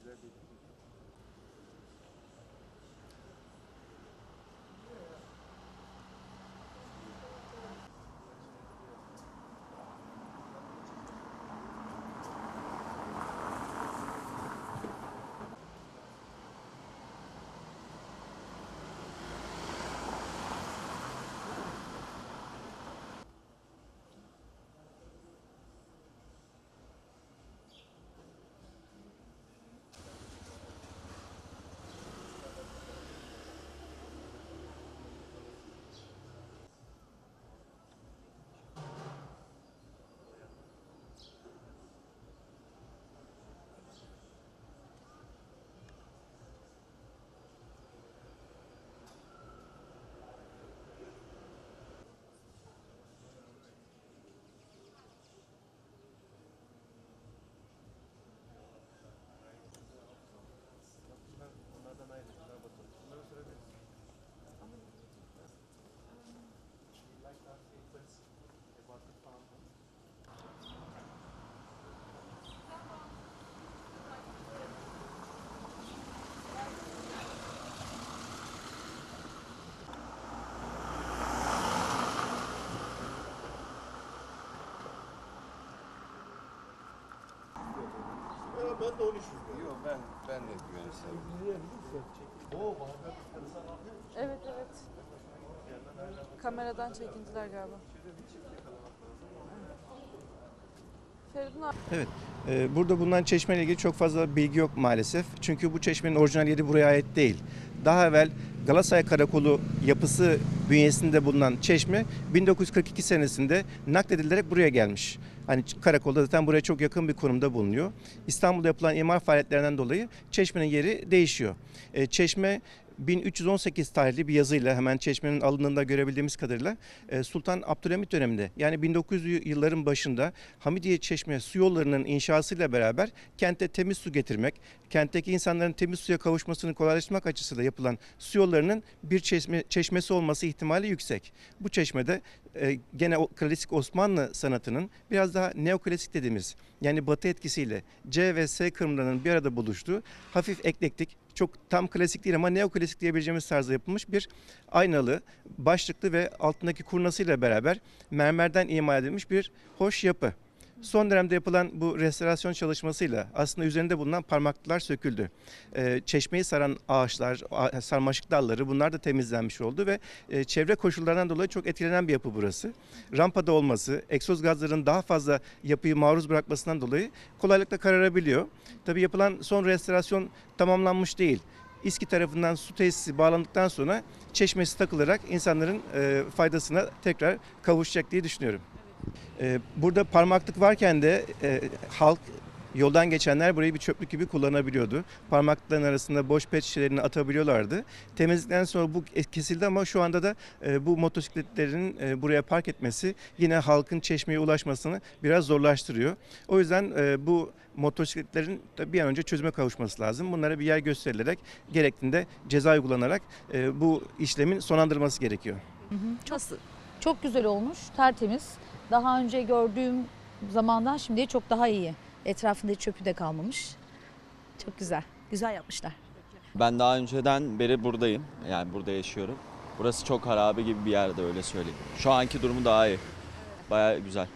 Güzel bir ben de 13 yüz. Yok ben ben de güvenirsem. Evet evet. Kameradan çekintiler galiba. Feridun abi. Evet. Ee, Burada bulunan çeşme ile ilgili çok fazla bilgi yok maalesef. Çünkü bu çeşmenin orijinal yeri buraya ait değil. Daha evvel Galatasaray Karakolu yapısı bünyesinde bulunan çeşme 1942 senesinde nakledilerek buraya gelmiş. Hani karakolda zaten buraya çok yakın bir konumda bulunuyor. İstanbul'da yapılan imar faaliyetlerinden dolayı çeşmenin yeri değişiyor. Ee, Çeşme 1318 tarihli bir yazıyla hemen çeşmenin alındığında görebildiğimiz kadarıyla e, Sultan Abdülhamit döneminde yani 1900'lü yılların başında Hamidiye Çeşme su yollarının inşasıyla beraber kente temiz su getirmek, kentteki insanların temiz suya kavuşmasını kolaylaştırmak açısıyla yapılan su yollarının bir çeşme, çeşmesi olması ihtimali yüksek. Bu çeşmede e, gene o klasik Osmanlı sanatının biraz daha neoklasik dediğimiz yani batı etkisiyle C ve S kırımlarının bir arada buluştuğu hafif eklektik, çok tam klasik değil ama neoklasik diyebileceğimiz tarzda yapılmış bir aynalı, başlıklı ve altındaki kurnasıyla beraber mermerden imal edilmiş bir hoş yapı. Son dönemde yapılan bu restorasyon çalışmasıyla aslında üzerinde bulunan parmaklıklar söküldü. Ee, çeşmeyi saran ağaçlar, sarmaşık dalları bunlar da temizlenmiş oldu ve e, çevre koşullarından dolayı çok etkilenen bir yapı burası. Rampada olması, egzoz gazların daha fazla yapıyı maruz bırakmasından dolayı kolaylıkla kararabiliyor. Tabii yapılan son restorasyon tamamlanmış değil. İSKİ tarafından su tesisi bağlandıktan sonra çeşmesi takılarak insanların e, faydasına tekrar kavuşacak diye düşünüyorum. E, burada parmaklık varken de e, halk yoldan geçenler burayı bir çöplük gibi kullanabiliyordu. Parmaklıkların arasında boş pet şişelerini atabiliyorlardı. Temizlikten sonra bu kesildi ama şu anda da e, bu motosikletlerin e, buraya park etmesi yine halkın çeşmeye ulaşmasını biraz zorlaştırıyor. O yüzden e, bu motosikletlerin bir an önce çözüme kavuşması lazım. Bunlara bir yer gösterilerek gerektiğinde ceza uygulanarak e, bu işlemin sonlandırılması gerekiyor. Çok, çok güzel olmuş, tertemiz. Daha önce gördüğüm zamandan şimdiye çok daha iyi. Etrafında çöpü de kalmamış. Çok güzel. Güzel yapmışlar. Ben daha önceden beri buradayım. Yani burada yaşıyorum. Burası çok harabe gibi bir yerde öyle söyleyeyim. Şu anki durumu daha iyi. Baya güzel.